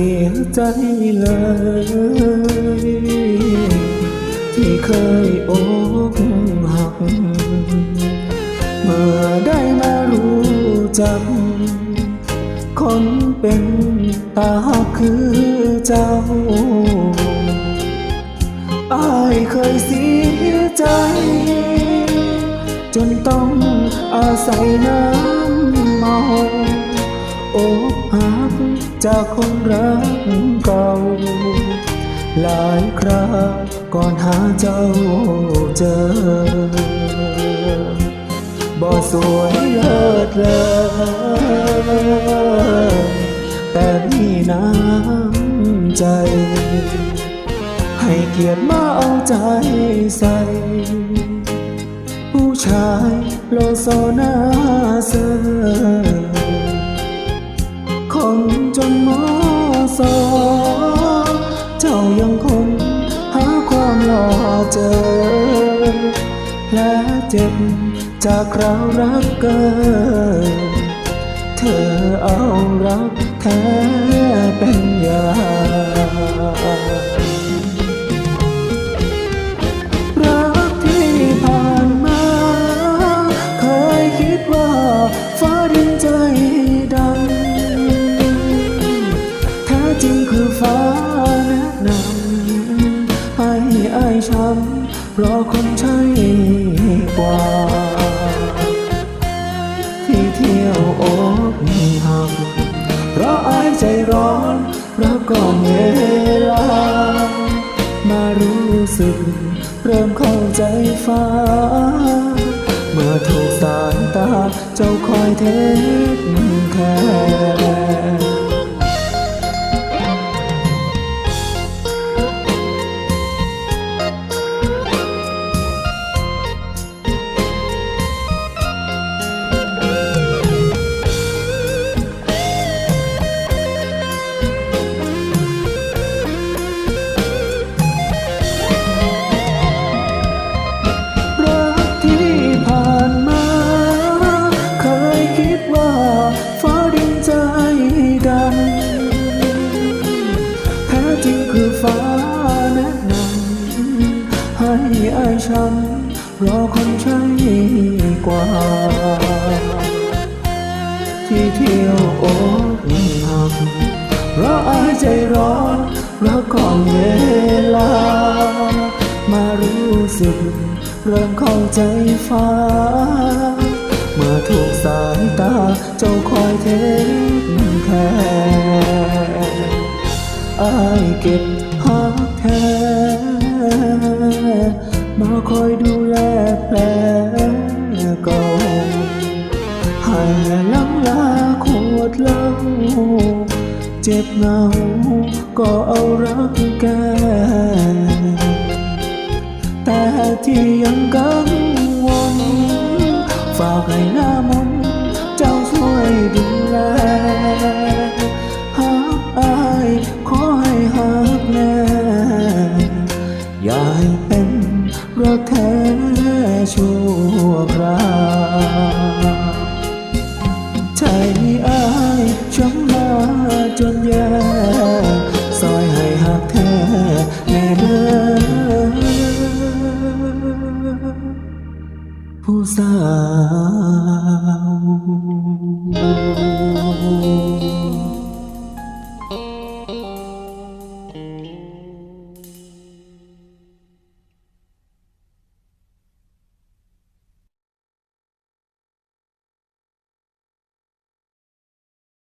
สียใจเลย ที่เคยอกหัก เมื่อได้มารู้จัก คนเป็นตาคือเจ้าอายเคยเสียใจ จนต้องอาศัยน้ำ จากคนรักเก่า หลายคราก่อนหาเจ้าเจอ บ่สวยเลิศเลยแต่มีน้ำใจ ให้เกียรติมาเอาใจใส่ผู้ชายโลโซนาเซอ และเจ็บจากคราวรักเกินเธอเอารักแท้เป็นยารักที่ผ่านมา เคยคิดว่าฟ้าดินใจดำแท้จริงคือฟ้าแนะนำให้อายช้ำ รอคนใช่กว่า ที่เที่ยวอกหักเพราะอายใจร้อนรักก่อนเวลา มารู้สึก เริ่มเข้าใจฟ้า เมื่อถูกสายตาเจ้าคอยเทคแคร์ ให้อายช้ำรอคนใช่กว่า ที่เที่ยวอกหักเพราะอายใจร้อนรักก่อนเวลา มารู้สึก เริ่มเข้าใจฟ้า เมื่อถูกสายตาเจ้าคอยเทคแคร์อายเก็บหักแท้ มาคอยดูแลแผลเก่าให้ลังลาขวดเล้าเจ็บเหงาก็เอารักแกแต่ที่ยังกังวลฝากให้หน้ามนต์เจ้าช่วยดูแล ชั่วคราวใจอายช้ำมาจนแย่ซอยให้หักแท้แน่เด้อผู้สาว